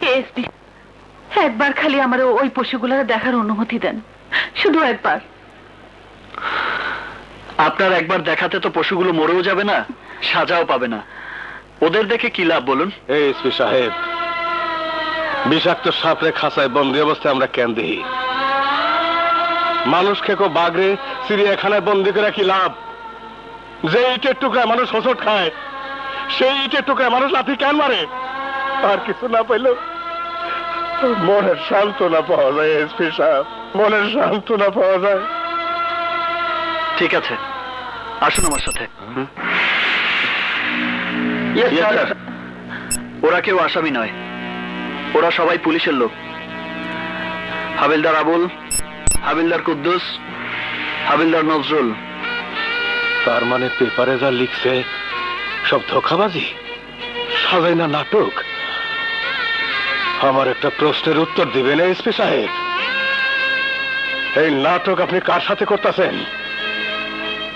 SP একবার খালি আমার ওই পশুগুলোর দেখার অনুমতি দেন। শুধু একবার। আপনার একবার দেখাতে তো পশুগুলো মরেও যাবে না সাজাও পাবে না। ওদের দেখে কি লাভ বলুন? এই এসপি সাহেব বিষাক্ত সাপরে খাঁচায় বন্দি অবস্থায় আমরা কেন দিই মানুষ খেকো বাগরে চিড়িয়াখানায় বন্দি করে কি লাভ? যে ইটের টুকরা মানুষ হোসট খায় সেই ইটের টুকরা মানুষ লাথি কেন মারে? আর কিছু না পাইলেও মনের সান্ত্বনা পাওয়া যায় এসপি সাহেব। মনের সান্ত্বনা পাওয়া যায়। ঠিক আছে। আসুন আমার সাথে। sir. sir. ওরা কেউ আসামি নয়। ওরা সবাই পুলিশের লোক। হাবিলদার আবুল হাবিলদার কুদ্দুস হাবিলদার নজরুল। তার মানে পেপারে যা লিখছে সব ধোকাবাজি? সাজাই না নাটক? আমার একটা প্রশ্নের উত্তর দিবেন এসপি সাহেব। এই নাটক আপনি কার সাথে করতেছেন?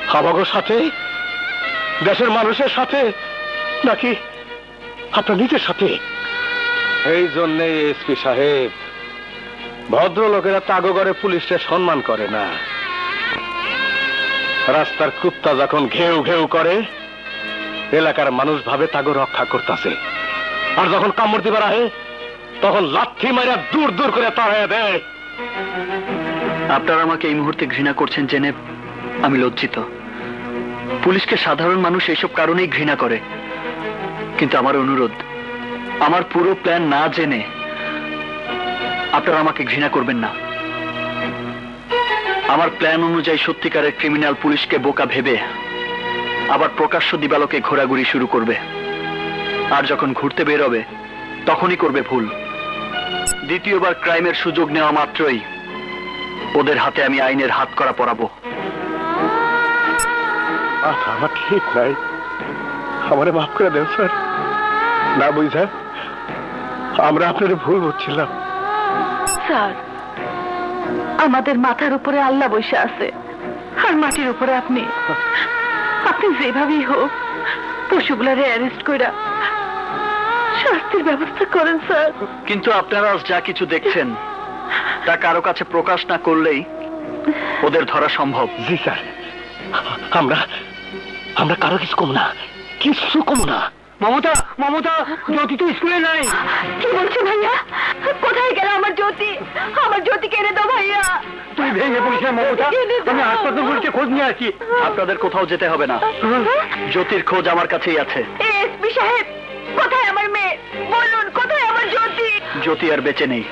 আমাগোর সাথে? দেশের মানুষের সাথে? নাকি আপনার নিজের সাথে? এই জন্যে এসপি সাহেব, ভদ্রলোকেরা তাগো করে পুলিশকে সম্মান করে না। রাস্তার কুত্তা যখন ঘেউ ঘেউ করে, এলাকার মানুষ ভাবে তাগো রক্ষা করতেছে। আর যখন কামড় দিবার আহে তখন লাথি মারা দূর দূর করে তাড়াইয়া দেয় আপনারা আমাকে এই মুহূর্তে ঘৃণা করছেন জেনে আমি লজ্জিত। পুলিশকে সাধারণ মানুষ এইসব কারণেই ঘৃণা করে। কিন্তু আমার অনুরোধ, আমার পুরো প্ল্যান না জেনে আপনারা আমাকে ঘৃণা করবেন না। আমার প্ল্যান অনুযায়ী সত্যিকারের ক্রিমিনাল পুলিশকে বোকা ভেবে আবার প্রকাশ্য দিবালোকে ঘোরাঘুরি শুরু করবে। আর যখন ঘুরতে বেরোবে, তখনই করবে ভুল। দ্বিতীয়বার ক্রাইমের সুযোগ নেওয়া মাত্রই ওদের হাতে আমি আইনের হাত করা পরাবো। আচ্ছা আমার ঠিক নাই আমারে মাফ করে দেন স্যার। না বুঝা আমরা আপনার ভুল বুঝছিলাম। স্যার আমাদের মাথার উপরে আল্লাহ বসে আছে। আর মাটির উপরে আপনি। আপনি যেভাবেই হোক পশুগুলারে অ্যারেস্ট কইরা শাস্তির ব্যবস্থা করেন স্যার। কিন্তু আপনারা আজ যা কিছু দেখছেন তা কারও কাছে প্রকাশ না করলেই ওদের ধরা সম্ভব। জি স্যার। আমরা আমরা কারও কিছু কম না কিছু কম না। মমতা মমতা জ্যোতি তো স্কুলে নাই। কি বলছো ভাইয়া? কোথায় গেল আমার জ্যোতি? আমার জ্যোতি কেড়ে দাও ভাইয়া? তুই ভেঙে পড়িস না মমতা। আমি হাসপাতাল বলতে খোঁজ নিয়ে আসি। আপনাদের কোথাও যেতে হবে না। জ্যোতির খোঁজ আমার কাছেই আছে। এসপি সাহেব কোথায় জ্যোতি আর বেঁচে নেই।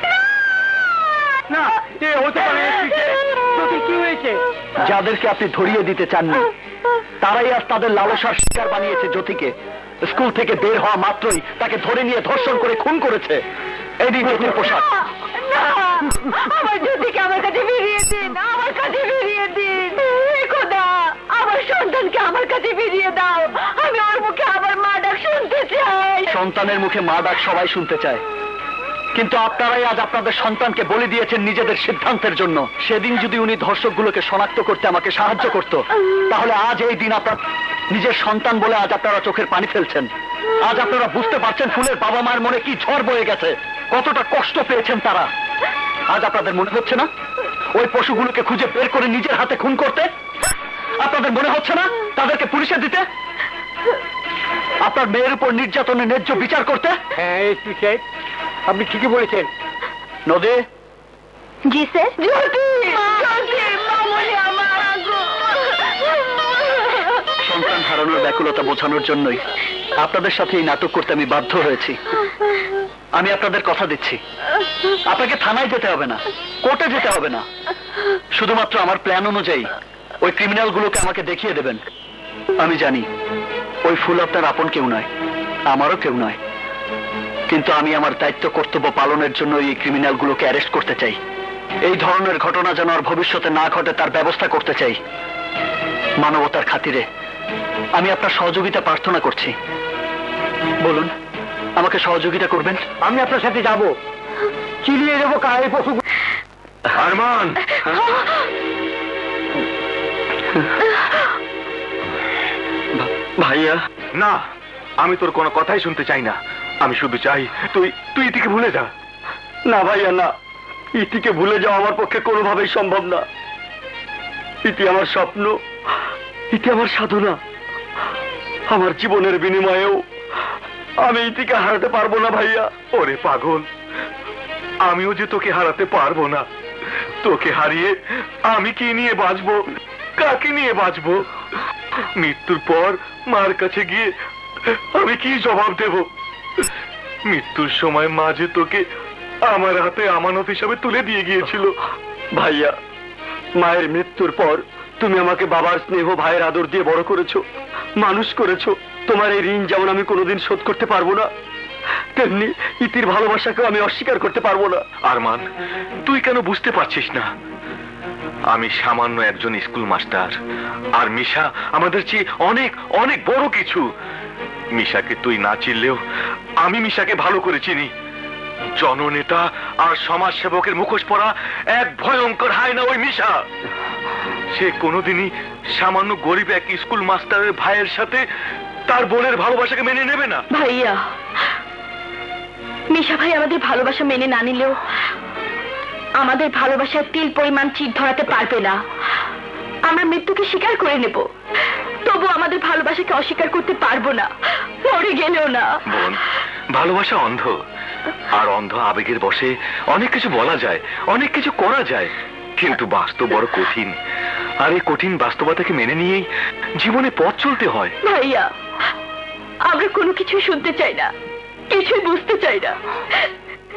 না এ হতে পারে জ্যোতি কি হয়েছে? যাদেরকে আপনি ধরিয়ে দিতে চাননি তারাই আজ তাদের লালসার শিকার বানিয়েছে জ্যোতিকে। স্কুল থেকে বের হওয়া মাত্রই তাকে ধরে নিয়ে ধর্ষণ করে খুন করেছে। এই জ্যোতির পোশাক। আমার জ্যোতিকে আমার কাছে ফিরিয়ে দিন আমার কাছে ফিরিয়ে দিন। খোদা আমার সন্তানকে আমার কাছে ফিরিয়ে দাও। আমি ওর মুখে আমার মা ডাক শুনতে চাই। সন্তানের মুখে মা ডাক সবাই শুনতে চায়। কিন্তু আপনারাই আজ আপনাদের সন্তানকে বলে দিয়েছেন নিজেদের সিদ্ধান্তের জন্য। সেদিন যদি উনি ধর্ষকগুলোকে শনাক্ত করতে আমাকে সাহায্য করত, তাহলে আজ এই দিন আপনার নিজের সন্তান বলে আজ আপনারা চোখের পানি ফেলছেন। আজ আপনারা বুঝতে পারছেন ফুলের বাবা মায়ের মনে কি ঝড় বয়ে গেছে, কতটা কষ্ট পেয়েছেন তারা। আজ আপনাদের মনে হচ্ছে না? ওই পশুগুলোকে খুঁজে বের করে নিজের হাতে খুন করতে? আপনাদের মনে হচ্ছে না তাদেরকে পুলিশে দিতে? আপনার মেয়ের উপর নির্যাতনের ন্যায্য বিচার করতে? হ্যাঁ আপনি ঠিকই বলেছেন। নদে? জি স্যার। সন্তান হারানোর ব্যাকুলতা বোঝানোর জন্যই আপনাদের সাথে এই নাটক করতে আমি বাধ্য হয়েছি। আমি আপনাদের কথা দিচ্ছি। আপনাকে থানায় যেতে হবে না কোর্টে যেতে হবে না। শুধুমাত্র আমার প্ল্যান অনুযায়ী ওই ক্রিমিনালগুলোকে আমাকে দেখিয়ে দেবেন। আমি জানি ওই ফুল আপনার আপন কেউ নয় আমারও কেউ নয়। কিন্তু আমি আমার দায়িত্ব কর্তব্য পালনের জন্য এই ক্রিমিনালগুলোকে অ্যারেস্ট করতে চাই। এই ধরনের ঘটনা যেন আর ভবিষ্যতে না ঘটে তার ব্যবস্থা করতে চাই। মানবতার খাতিরে আমি আপনার সহযোগিতা প্রার্থনা করছি। বলুন আমাকে সহযোগিতা করবেন? আমি আপনার সাথে যাব। চিলিয়ে দেবো কাই পশু আরমান ভাইয়া? না আমি তোর কোনো কথাই শুনতে চাই না। আমি শুধু চাই তুই তুই ইতিকে ভুলে যা। না ভাইয়া না। ইতিকে ভুলে যাওয়া আমার পক্ষে কোনোভাবেই সম্ভব না। ইতি আমার স্বপ্ন ইতি আমার সাধনা। আমার জীবনের বিনিময়েও আমি ইতিকে হারাতে পারব না ভাইয়া। ওরে পাগল আমিও যে তোকে হারাতে পারব না। তোকে হারিয়ে আমি কি নিয়ে বাঁচবো? কাকে নিয়ে বাঁচবো? মৃত্যুর পর মার কাছে গিয়ে আমি কি জবাব দেব? মৃত্যুর সময় মা যে তোকে আমার হাতে আমানত হিসাবে তুলে দিয়ে গিয়েছিল। ভাইয়া, মায়ের মৃত্যুর পর তুমি আমাকে বাবার স্নেহ, ভাইয়ের আদর দিয়ে বড় করেছ, মানুষ করেছ। তোমার এই ঋণ যেমন আমি কোনোদিন শোধ করতে পারব না, তেমনি ইতির ভালোবাসাকেও আমি অস্বীকার করতে পারব না। আরমান, তুই কেন বুঝতে পারছিস না? আমি সামান্য একজন স্কুল মাস্টার, আর মিশা আমাদের চেয়ে অনেক অনেক বড় কিছু। মিশাকে তুই না চিনলেও আমি মিশাকে ভালো করে চিনি। জননেতা আর সমাজ সেবকের মুখোশ পরা এক ভয়ঙ্কর হায় না ওই মিশা। সে কোনোদিনই সামান্য গরিব এক স্কুল মাস্টারের ভাইয়ের সাথে তার বোনের ভালোবাসাকে মেনে নেবে না। ভাইয়া, মিশা ভাই আমাদের ভালোবাসা মেনে না নিলেও আমাদের ভালোবাসার তিল পরিমাণ চিট ধরাতে পারবে না। আমরা মৃত্যুকে স্বীকার করে নেব। তবু আমাদের ভালোবাসাকে অস্বীকার করতে পারব না। মরে গেলেও না। বোন ভালোবাসা অন্ধ। আর অন্ধ আবেগের বসে অনেক কিছু বলা যায় অনেক কিছু করা যায়। কিন্তু বাস্তব বড় কঠিন। আর এই কঠিন বাস্তবতাকে মেনে নিয়েই জীবনে পথ চলতে হয়। ভাইয়া আমরা কোনো কিছু শুনতে চাই না। কিছুই বুঝতে চাই না।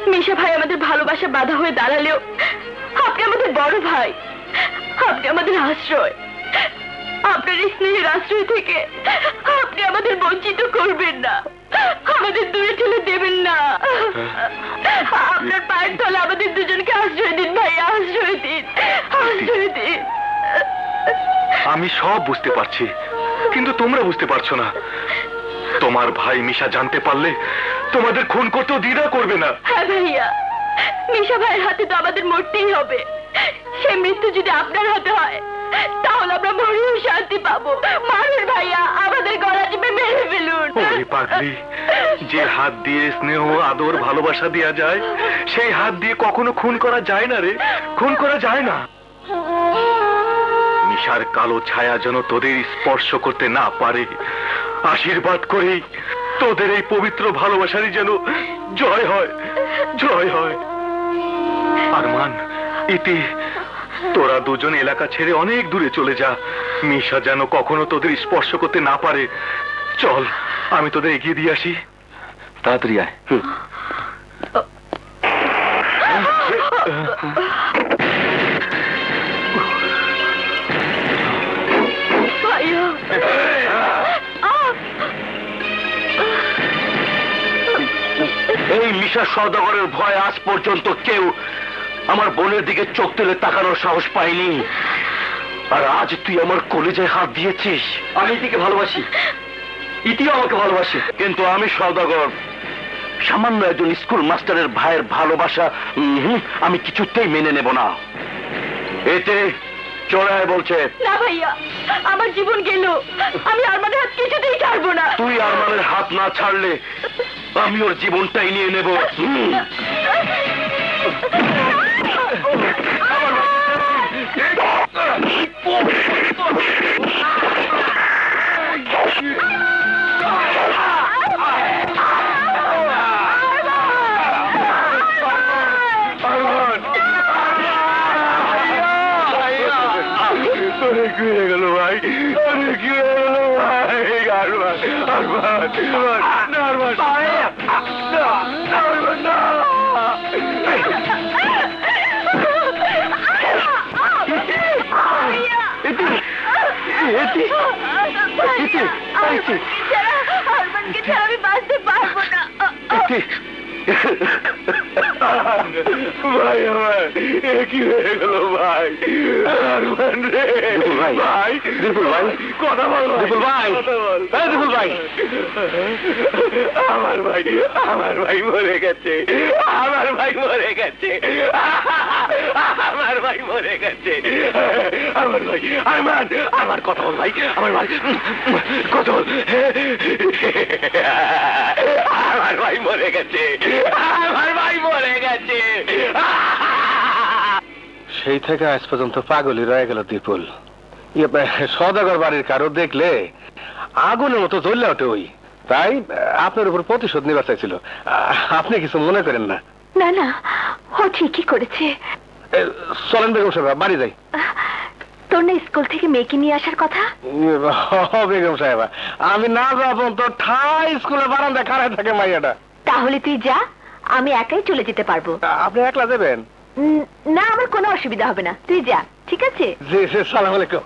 মিশা ভাই আমাদের ভালোবাসা বাধা হয়ে দাঁড়ালেও আপনি আমাদের বড় ভাই। আপনি আমাদের আশ্রয়। আপনার স্নেহের আশ্রয় থেকে আপনি আমাদের বঞ্চিত করবেন না। আমাদের দূরে ঠেলে দেবেন না। আপনার পায়ের তলে আমাদের দুজনকে আশ্রয় দিন ভাই আশ্রয় দিন আশ্রয় দিন। আমি সব বুঝতে পারছি কিন্তু তোমরা বুঝতে পারছ না। তোমার ভাই মিশা জানতে পারলে তোমাদের খুন করতেও দ্বিধা করবে না। হ্যাঁ ভাইয়া মিশা ভাইয়ের হাতে তো আমাদের মরতেই হবে। সে মৃত্যু যদি আপনার হাতে হয় তাহলে আমরা মরেও শান্তি পাবো। মারুন ভাইয়া, আমাদের গলা টিপে মেরে ফেলুন। ওরে পাগলি, যে হাত দিয়ে স্নেহ, আদর, ভালোবাসা দেওয়া যায়, সেই হাত দিয়ে কখনো খুন করা যায় না রে। খুন করা যায় না। মিশার কালো ছায়া যেন তোদের স্পর্শ করতে না পারে। আশীর্বাদ করেই তোদের এই পবিত্র ভালোবাসারই যেন জয় হয় জয় হয়। ইতি তোরা দুজন এলাকা ছেড়ে অনেক দূরে চলে যা। মিশা যেন কখনো তোদের স্পর্শ করতে না পারে। চল আমি তোদের এগিয়ে দিয়ে আসি। তাড়াতাড়ি আয়। এই মিশা সদাগরের ভয় আজ পর্যন্ত কেউ আমার বোনের দিকে চোখ তুলে তাকানোর সাহস পাইনি। আর আজ তুই আমার কলেজে হাত দিয়েছিস। আমি ইতিকে ভালোবাসি। ইতিও আমাকে ভালোবাসে। কিন্তু আমি সদাগর সামান্য একজন স্কুল মাস্টারের ভাইয়ের ভালোবাসা উম হুম, আমি কিছুতেই মেনে নেব না। এতে চড়ায় বলছে না ভাইয়া আমার জীবন গেল। আমি আরমানের হাত কিছুতেই ছাড়বো না। তুই আরমানের হাত না ছাড়লে আমি ওর জীবনটাই নিয়ে নেব। হুম। তোরে কি হয়ে গেল ভাই তোরে কি হয়ে গেল ভাই আরমান আরমান আরমান না আরমান না আরমান না এতে এতে এতে আরমানকে ছাড়া আমি বাঁচতে পারব না এতে ভাই আমার কি হয়ে গেল ভাই? আরমান রে ভাই, ভাই ভাই, কথা বল ভাই, ভাই। আমার ভাই আমার ভাই মরে গেছে আমার ভাই মরে গেছে আমার ভাই মরে গেছে। আমার ভাই আমার আমার কথা বল ভাই আমার ভাই কথা বল। আমার ভাই মরে গেছে। আমার ভাই মরে গেছে। সেই থেকে আজ পর্যন্ত পাগলই রয়ে গেল দীপুল। ইয়ে, সদাগর বাড়ির কারও দেখলে আগুনের মতো জ্বললে ওঠে ওই। তাই আপনার উপর প্রতিশোধ নিবার চাইছিল। আপনি কিছু মনে করেন না? না না ও ঠিকই করেছে। চলেন বেগম সাহেব বাড়ি যাই। তোর না স্কুল থেকে মেয়েকে নিয়ে আসার কথা? ইয়ে, বেগম সাহেবা আমি না যাব তো ঠাই স্কুলে বারান্দা খারাপ থাকে মাইয়াটা। তাহলে তুই যা আমি একাই চলে যেতে পারব। আপনি একলা দেবেন উম, না আমার কোনো অসুবিধা হবে না। তুই যা ঠিক আছে? জি জি সালাম আলাইকুম।